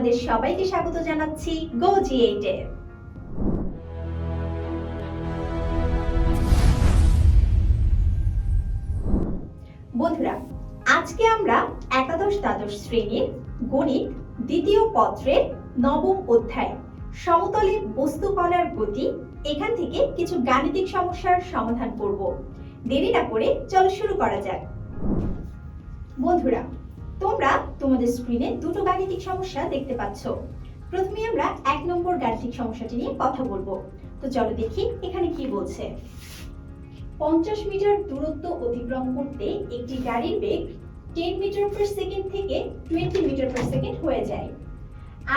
তোমাদের সবাইকে স্বাগত জানাচ্ছি গো জি এইটে বন্ধুরা, আজকে আমরা একাদশ দ্বাদশ শ্রেণির গণিত দ্বিতীয় পত্রের নবম অধ্যায় সমতলে বস্তু কণার গতি এখান থেকে কিছু গাণিতিক সমস্যার সমাধান করব। দেরি না করে চলো শুরু করা যাক। বন্ধুরা তোমরা তোমাদের স্ক্রিনে দুটো গাণিতিক সমস্যা দেখতে পাচ্ছ। প্রথমে আমরা এক নম্বর গাণিতিক সমস্যাটি নিয়ে কথা বলব। তো চলো দেখি এখানে কি বলছে। পঞ্চাশ মিটার দূরত্ব অতিক্রম করতে একটি গাড়ির বেগ টেন মিটার পার সেকেন্ড থেকে টোয়েন্টি মিটার পার সেকেন্ড হয়ে যায়।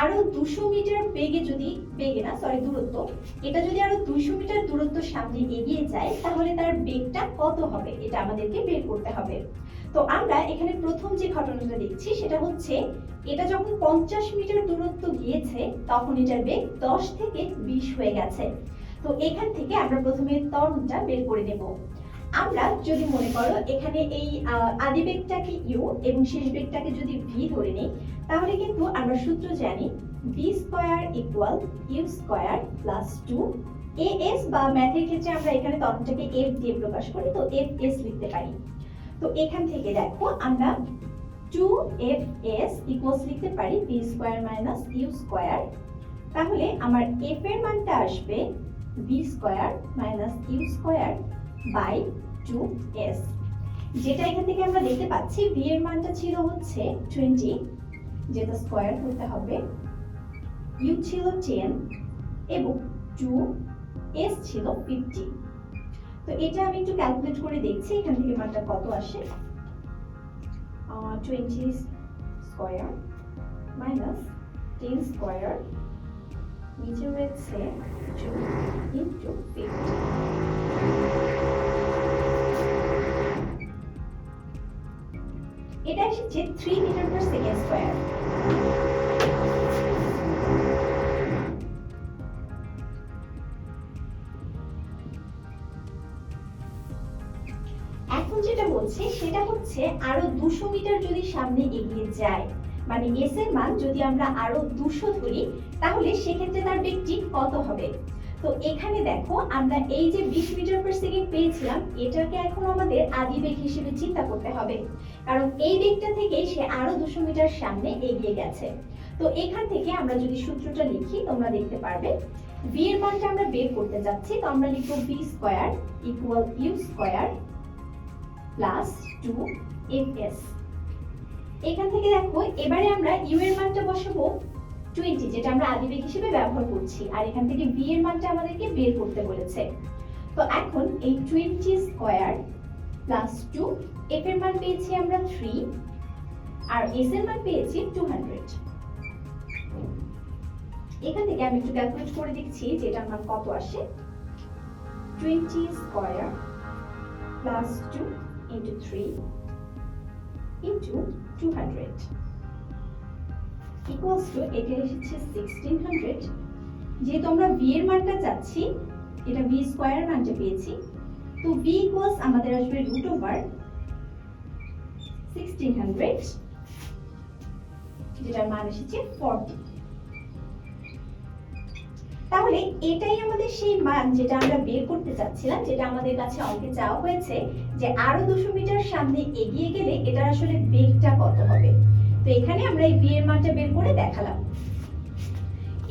আরও দুশো মিটার বেগে যদি, বেগে না সরি দূরত্ব, এটা যদি আরও দুশো মিটার দূরত্ব সামনে এগিয়ে যায়, তাহলে তার বেগটা কত হবে? এটা আমাদেরকে বের করতে হবে। তো আমরা এখানে প্রথম যে ঘটনাটা দেখছি সেটা হচ্ছে, এটা যখন পঞ্চাশ মিটার দূরত্ব গিয়েছে, তখন এটার বেগ দশ থেকে বিশ হয়ে গেছে। তো এখান থেকে আমরা প্রথমে ত্বরণটা বের করে নেব। আমরা যদি মনে করো এখানে এই আদি বেগটাকে ইউ এবং শেষ বেগটাকে যদি ভি ধরে নিই, তাহলে কিন্তু আমরা সূত্র জানি V square equal U square plus two A S বা ম্যাথের ক্ষেত্রে আমরা এখানে তরণটাকে এফ দিয়ে প্রকাশ করি, তো এফ এস লিখতে পারি। তো এখান থেকে দেখো আমরা টু এফ এস ইকুয়ালস লিখতে পারি V square minus U square তাহলে আমার এফ এর মানটা আসবে V square minus U square by two S যেটা এখান থেকে আমরা দেখতে পাচ্ছি ভি এর মানটা ছিল হচ্ছে টোয়েন্টি যেটা স্কোয়ার করতে হবে। ইউ ছিল টেন এবং টু এস ছিল ফিফটি তো এটা আমি একটু ক্যালকুলেট করে দেখছি, এখান থেকে মানটা কত আসে? Twenty square minus ten square নিচে রয়েছে ইন্টু ফিফটি এটা এসেছে three metre per second square বলছে সেটা হচ্ছে আরও দুশো মিটার যদি সামনে এগিয়ে যায়। মানে এস এর মান যদি আমরা আরও দুশো ধরি, তাহলে সেক্ষেত্রে তার বেগটি কত হবে? তো এখানে দেখো, আমরা এই যে বিশ মিটার পার সেকেন্ড পেয়েছিলাম, এটাকে এখন আমাদের আদি বেগ হিসেবে চিন্তা করতে হবে। কারণ এই বেগটা থেকে সে আরও দুশো মিটার সামনে এগিয়ে গেছে। তো এখান থেকে আমরা যদি সূত্রটা লিখি, তোমরা দেখতে পারবে। V এর মানটা আমরা বের করতে যাচ্ছি, তো আমরা লিখব v square equal U square plus two F S এখান থেকে দেখো, এবারে আমরা ইউ এর মানটা বসাবো টোয়েন্টি যেটা আমরা আদিবেগ হিসেবে ব্যবহার করছি। আর এখান থেকে বি এর মানটা আমাদেরকে বের করতে বলেছে। তো এখন এই twenty square plus two F এর মান পেয়েছি আমরা থ্রি আর এস এর মান পেয়েছি টু হান্ড্রেড এখান থেকে আমি একটু ক্যালকুলেট করে দেখছি যে এটার মান কত আসে। Twenty square plus two hundred equals to এটা এসেছে সিক্সটিন হান্ড্রেড যেহেতু আমরা ভি এর মানটা চাচ্ছি, এটা ভি স্কোয়ার মানটা পেয়েছি। তো ভি ইকুয়ালস আমাদের আসবে ওভার সিক্সটিন হান্ড্রেড যেটার মান এসেছে ফর্টি তাহলে এটাই আমাদের সেই মান যেটা আমরা বের করতে চাচ্ছিলাম, যেটা আমাদের কাছে অঙ্কে চাওয়া হয়েছে যে আরও দুশো মিটার সামনে এগিয়ে গেলে এটার আসলে বেগটা কত হবে। তো এখানে আমরা এই বি এর মানটা বের করে দেখালাম।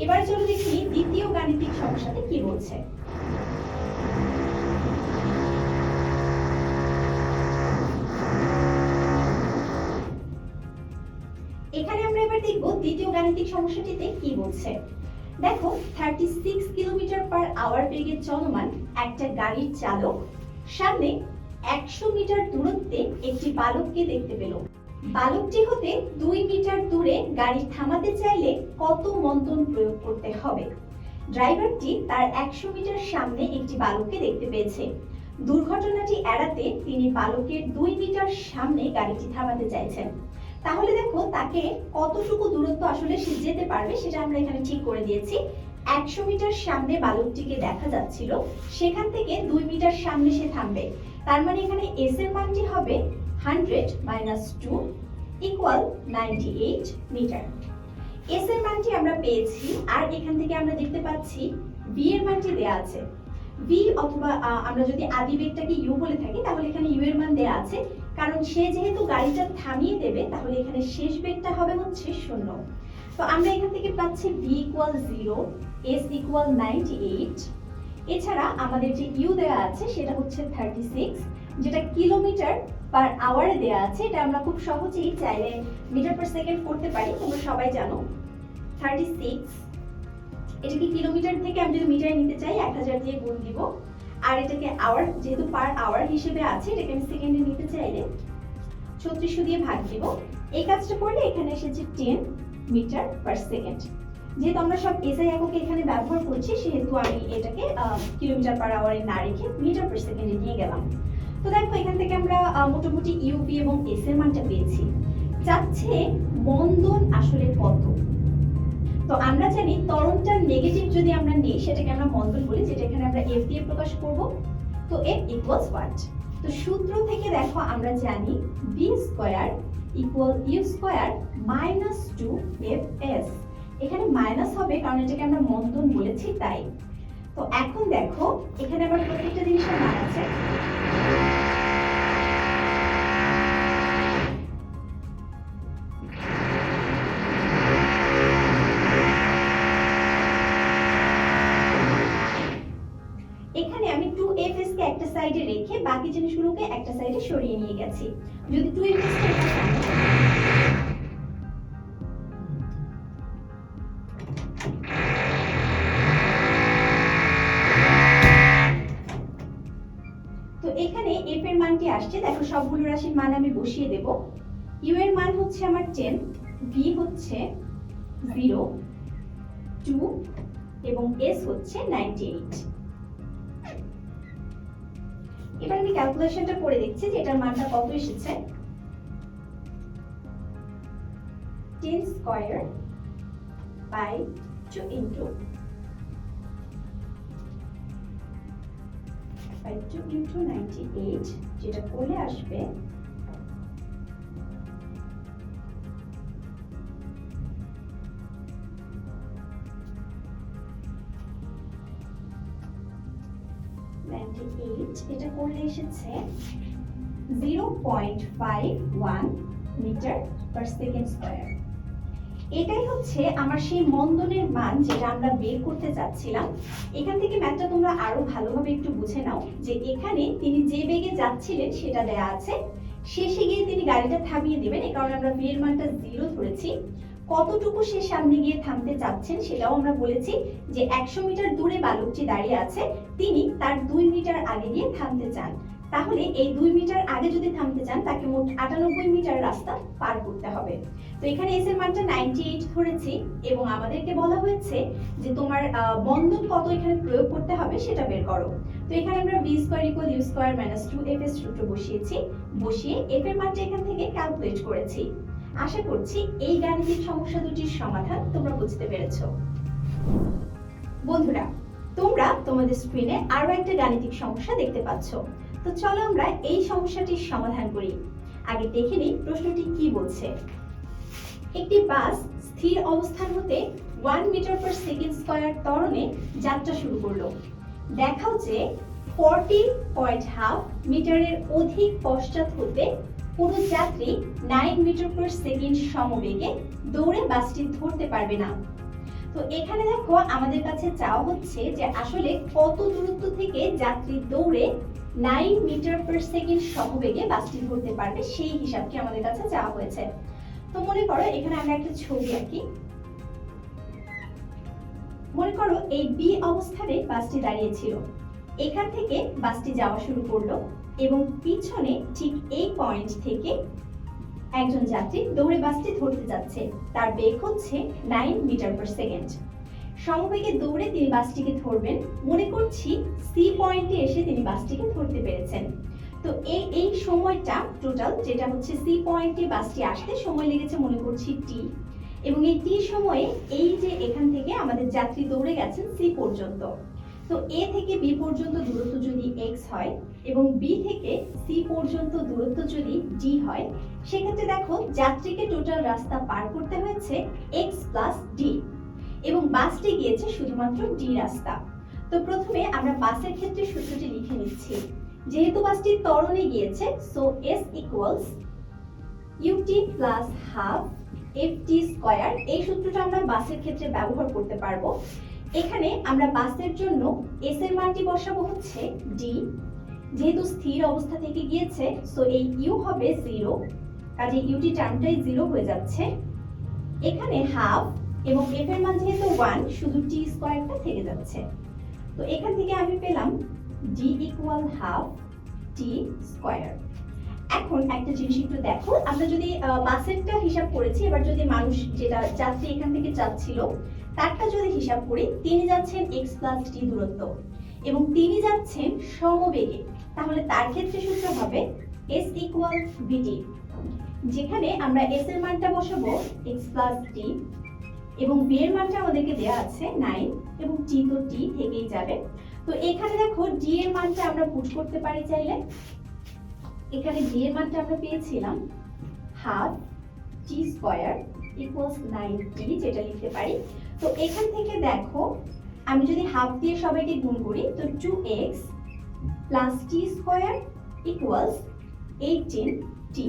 এবার চলো দেখি দ্বিতীয় গাণিতিক সমস্যাতে কি বলছে। এখানে আমরা এবার দেখব দ্বিতীয় গাণিতিক সমস্যাটিতে কি বলছে। দেখো thirty six kilometre per hour বেগে চলমান একটা গাড়ির চালক সামনে একশো মিটার দূরত্বে একটি বালককে দেখতে পেল। বালকটি হতে দুই মিটার দূরে গাড়ি থামাতে চাইলে কত মন্থন প্রয়োগ করতে হবে? ড্রাইভারটি তার একশো মিটার সামনে একটি বালককে দেখতে পেয়েছে। দুর্ঘটনাটি এড়াতে তিনি বালকের দুই মিটার সামনে গাড়িটি থামাতে চাইছেন। তাহলে দেখো তাকে কতটুকু দূরত্ব আসলে সে যেতে পারবে সেটা আমরা এখানে ঠিক করে দিয়েছি। একশো মিটার সামনে বালকটিকে দেখা যাচ্ছিল, সেখান থেকে দুই মিটার সামনে সে থামবে। তার মানে এখানে এস এর মানটি হবে hundred minus two equal ninety eight metre S এর মানটি আমরা পেয়েছি, আর এখান থেকে আমরা দেখতে পাচ্ছি বি এর মানটি দেয়া আছে। বি অথবা আমরা যদি আদি বেগটাকে ইউ বলে থাকি, তাহলে এখানে ইউ এর মান দেয়া আছে কারণ সে যেহেতু গাড়িটা থামিয়ে দেবে, তাহলে এখানে শেষ বেগটা হবে হচ্ছে শূন্য। তো আমরা এখান থেকে পাচ্ছি V equal zero S equal ninety eight এছাড়া আমাদের যে ইউ দেওয়া আছে, সেটা হচ্ছে থার্টি সিক্স যেটা কিলোমিটার পার আওয়ারে দেওয়া আছে, এটা আমরা খুব সহজেই চাইলে মিটার পার সেকেন্ড করতে পারি, তোমরা সবাই জানো। থার্টি সিক্স এটাকে কিলোমিটার থেকে আমি যদি মিটারে নিতে চাই, এক হাজার দিয়ে গুণ দিব। আর এটাকে আওয়ার যেহেতু পার আওয়ার হিসেবে আছে এটাকে আমি সেকেন্ডে নিতে চাইলে ছত্রিশশো দিয়ে ভাগ দিব। এই কাজটা করলে এখানে এসেছে টেন মিটার পার সেকেন্ড যেহেতু আমরা সব এসআই এককে এখানে ব্যবহার করছি, সেহেতু আমি এটাকে কিলোমিটার পার আওয়ারে না রেখে মিটার পার সেকেন্ডে নিয়ে গেলাম। তো দেখো, এখান থেকে আমরা মোটামুটি ইউপি এবং এস এর মানটা পেয়েছি। চাচ্ছে মন্দন আসলে কত? তো আমরা জানি ত্বরণটার নেগেটিভ যদি আমরা নিই, সেটাকে আমরা মন্দন বলি, যেটা এখানে আমরা এফ দিয়ে প্রকাশ করব, তো এফ ইকুয়ালস ওয়াট তো সূত্র থেকে দেখো আমরা জানি V square equal U square minus two F S এখানে মাইনাস হবে কারণ এটাকে আমরা মন্দন বলেছি তাই। তো এখন দেখো, এখানে আবার প্রত্যেকটা জিনিসের মান আছে। বাকি জিনিসগুলোকে একটা সাইডে সরিয়ে নিয়ে গেছি। যদি টু এফ তো এখানে এফ এর মানটি আসছে। দেখো, সবগুলো রাশির মান আমি বসিয়ে দেব। ইউ এর মান হচ্ছে আমার টেন ভি হচ্ছে জিরো টু এবং এস হচ্ছে নাইনটি এইট এবার আমি ক্যালকুলেশনটা করে দেখছি যে এটার মানটা কত এসেছে। স্কয়ার বাই বাই যেটা করলে আসবে এটা করলে এসেছে zero point five one metre per second square এটাই হচ্ছে আমার সেই মন্দনের মান যেটা আমরা বের করতে চাচ্ছিলাম। এখান থেকে ম্যাথটা তোমরা আরও ভালোভাবে একটু বুঝে নাও যে এখানে তিনি যে বেগে যাচ্ছিলেন সেটা দেয়া আছে। শেষে গিয়ে তিনি গাড়িটা থামিয়ে দেবেন এই কারণে আমরা বি এর মানটা জিরো ধরেছি। কতটুকু সে সামনে গিয়ে থামতে চাচ্ছেন সেটাও আমরা বলেছি যে একশো মিটার দূরে বালকটি দাঁড়িয়ে আছে, তিনি তার দুই মিটার আগে গিয়ে থামতে চান। তাহলে এই দুই মিটার আগে যদি থামতে চান, তাকে মোট আটানব্বই মিটার রাস্তা পার করতে হবে। তো এখানে এস এর মানটা নাইনটি এইট ধরেছি এবং আমাদেরকে বলা হয়েছে যে তোমার বন্ধন কত এখানে প্রয়োগ করতে হবে সেটা বের করো। তো এখানে আমরা V square equal U square minus two F S সূত্র বসিয়েছি। বসিয়ে এফ এর মানটা এখান থেকে ক্যালকুলেট করেছি। আশা করছি এই গাণিতিক সমস্যা দুটির সমাধান তোমরা বুঝতে পেরেছ। বন্ধুরা, তোমরা তোমাদের স্ক্রিনে আরও একটা গাণিতিক সমস্যা দেখতে পাচ্ছ। তো চলো আমরা এই সমস্যাটির সমাধান করি। আগে দেখে নিই প্রশ্নটি কি বলছে। একটি বাস স্থির অবস্থান হতে one metre per second square ত্বরণে যাত্রা শুরু করল। দেখাও যে ফর্টি পয়েন্ট হাফ মিটারের অধিক পশ্চাৎ হতে কোনো যাত্রী নাইন মিটার পার সেকেন্ড সমবেগে দৌড়ে বাসটি ধরতে পারবে না। তো এখানে দেখো আমাদের কাছে চাওয়া হচ্ছে যে আসলে কত দূরত্ব থেকে যাত্রী দৌড়ে নাইন মিটার পার সেকেন্ড সমবেগে বাসটি ধরতে পারবে সেই হিসাবটি আমাদের কাছে চাওয়া হয়েছে। তো মনে করো এখানে আমরা একটা ছবি আঁকি। মনে করো এই বি অবস্থানে বাসটি দাঁড়িয়েছিল এখান থেকে বাসটি যাওয়া শুরু করল। এবং পিছনে ঠিক এই পয়েন্ট থেকে একজন যাত্রী দৌড়ে বাসটি ধরতে যাচ্ছে। তার বেগ হচ্ছে নাইন মিটার পার সেকেন্ড সমবেগে দৌড়ে তিনি বাসটিকে ধরবেন। মনে করছি সি পয়েন্টে এসে তিনি বাসটিকে ধরতে পেরেছেন। তো এই এই সময়টা টোটাল যেটা হচ্ছে সি পয়েন্টে বাসটি আসতে সময় লেগেছে মনে করছি টি এবং এই টি সময়ে এই যে এখান থেকে আমাদের যাত্রী দৌড়ে গেছেন সি পর্যন্ত। তো এ থেকে বি পর্যন্ত দূরত্ব যদি এক্স হয় এবং বি থেকে সি পর্যন্ত দূরত্ব যদি ডি হয়, সেক্ষেত্রে দেখো যাত্রীকে টোটাল রাস্তা পার করতে হয়েছে এক্স প্লাস ডি এবং বাসটি গিয়েছে শুধুমাত্র ডি রাস্তা। তো প্রথমে আমরা বাসের ক্ষেত্রে সূত্রটি লিখে নিচ্ছি। যেহেতু বাসটি তরণে গিয়েছে so S equals U T plus half F T square এই সূত্রটা আমরা বাসের ক্ষেত্রে ব্যবহার করতে পারব। এখানে আমরা বাসের জন্য এস এর মানটি বসাবো হচ্ছে ডি যেহেতু স্থির অবস্থা থেকে গিয়েছে সো এই ইউ হবে জিরো কাজে ইউটি টার্মটাই জিরো হয়ে যাচ্ছে। এখানে হাফ এবং এফ এর মান যেহেতু ওয়ান শুধু টি স্কয়ারটা থেকে যাচ্ছে। তো এখান থেকে আমি পেলাম D equal half T square এখন একটা জিনিস একটু দেখো, আমরা যদি বাসেরটা হিসাব করেছি, এবার যদি মানুষ যেটা যাত্রী এখান থেকে যাচ্ছিল তারটা যদি হিসাব করি, তিনি যাচ্ছেন এক্স প্লাস টি দূরত্ব, এবং তিনি যাচ্ছেন সমবেগে। তাহলে তার ক্ষেত্রে সূত্র হবে এস ইকুয়াল বিটি যেখানে আমরা এস এর মানটা বসাবো এক্স প্লাস টি এবং বি এর মানটা আমাদেরকে দেওয়া আছে নাইন এবং টি তো টি থেকেই যাবে। তো এখানে দেখো ডি এর মানটা আমরা পুট করতে পারি চাইলে। এখানে ডি এর মানটা আমরা পেয়েছিলাম half T square equals nine T যেটা লিখতে পারি। তো এখান থেকে দেখো, আমি যদি হাফ দিয়ে সবাইকে গুণ করি, তো two X plus T square equals eighteen T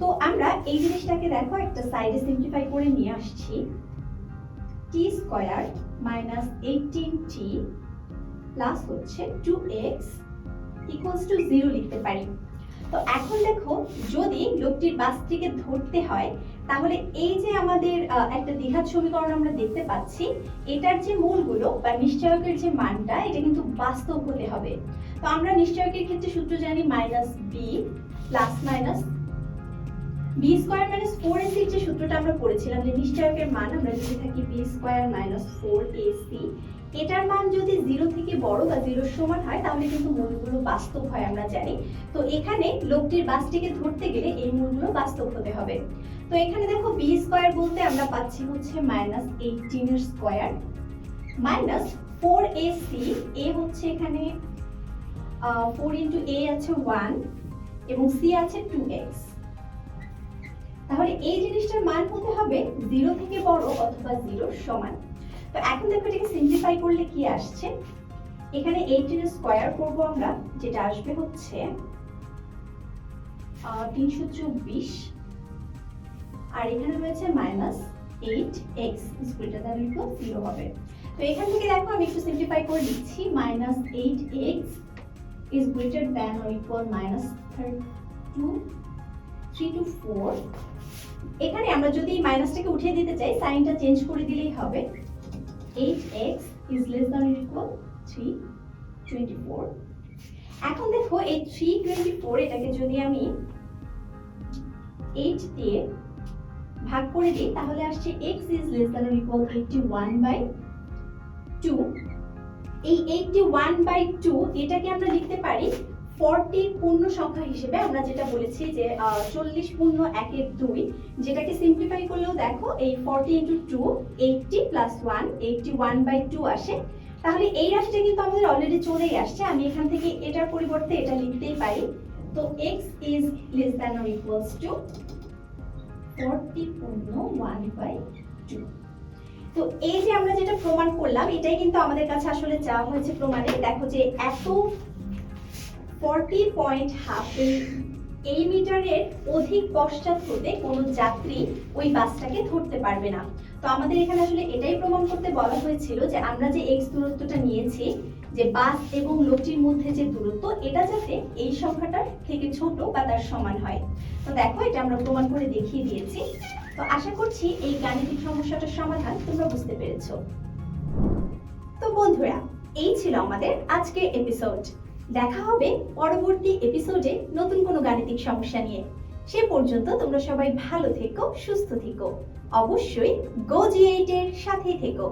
তো আমরা এই জিনিসটাকে দেখো, একটা সাইডে সিম্পলিফাই করে নিয়ে আসছি। T square minus eighteen T plus হচ্ছে two X equals to zero লিখতে পারি। তো এখন দেখো, যদি লোকটির বাসটিকে ধরতে হয় তাহলে এই যে আমাদের একটা দ্বিঘাত সমীকরণ আমরা দেখতে পাচ্ছি, এটার যে মূলগুলো বা নিশ্চয়কের যে মানটা, এটা কিন্তু বাস্তব হতে হবে। তো আমরা নিশ্চয়কের ক্ষেত্রে সূত্র জানি minus B plus minus B square minus four এসির যে সূত্রটা আমরা পড়েছিলাম, যে নিশ্চয়কের মান আমরা যদি থাকি B square minus four AC এটার মান যদি জিরো থেকে বড় বা জিরোর সমান হয়, তাহলে কিন্তু মূলগুলো বাস্তব হয় আমরা জানি। তো এখানে লোকটির বাসটিকে ধরতে গেলে এই মূলগুলো বাস্তব হতে হবে। তো এখানে দেখো বি স্কোয়ার বলতে আমরা পাচ্ছি হচ্ছে minus এইটিনের square minus four A A হচ্ছে এখানে ফোর ইন্টু এ আছে ওয়ান এবং সি আছে টু এক্স তাহলে এই জিনিসটার মান হতে হবে? জিরো থেকে বড় অথবা জিরোর সমান। তো এখন দেখো এটাকে সিম্পলিফাই করলে কি আসছে? এখানে এইটিন স্কোয়ার করব আমরা, যেটা আসবে হচ্ছে তিনশো চব্বিশ। আর এখানে রয়েছে মাইনাস এইট এক্স স্কুলটা তাহলে তো জিরো হবে। তো এখান থেকে দেখো, আমি একটু সিম্পলিফাই করে লিখছি minus eight X greater than or equal minus thirty two three two four এখানে আমরা যদি মাইনাসটাকে উঠিয়ে দিতে চাই, সাইনটা চেঞ্জ করে দিলেই হবে। Eight X is less than equal three twenty four এখন দেখো, এই থ্রি টোয়েন্টি ফোর এটাকে যদি আমি এইট দিয়ে ভাগ করে দিই, তাহলে আসছে X is less than equal eighty one by two এই এইটটি ওয়ান বাই টু এটাকে আমরা লিখতে পারি ফর্টি পূর্ণ সংখ্যা হিসেবে, আমরা যেটা বলেছি যে চল্লিশ পূর্ণ একের দুই, যেটাকে সিম্পলিফাই করলেও দেখো এই forty into two eighty plus one eighty one by two আসে। তাহলে এই রাশিটা কিন্তু আমাদের অলরেডি চলেই আসছে, আমি এখান থেকে এটার পরিবর্তে এটা লিখতেই পারি। তো X is less than or equals two তো এই যে আমরা যেটা প্রমাণ করলাম, এটাই কিন্তু আমাদের কাছে আসলে চাওয়া হয়েছে প্রমাণে। দেখো যে এত ফর্টি পয়েন্ট হাফ এই মিটারের অধিক পশ্চাৎ হতে কোনো যাত্রী ওই বাসটাকে ধরতে পারবে না। তো আমাদের এখানে আসলে এটাই প্রমাণ করতে বলা হয়েছিল যে আমরা যে এক্স দূরত্বটা নিয়েছি, যে বাস এবং লোকটির মধ্যে যে দূরত্ব, এটা যাতে এই সংখ্যাটার থেকে ছোট বা তার সমান হয়। তো দেখো, এটা আমরা প্রমাণ করে দেখিয়ে দিয়েছি। তো আশা করছি এই গাণিতিক সমস্যাটার সমাধান তোমরা বুঝতে পেরেছ। তো বন্ধুরা, এই ছিল আমাদের আজকের এপিসোড দেখা হবে পরবর্তী এপিসোডে নতুন কোনো গাণিতিক সমস্যা নিয়ে। সে পর্যন্ত তোমরা সবাই ভালো থেকো, সুস্থ থেকো। অবশ্যই গো সাথেই থেকো।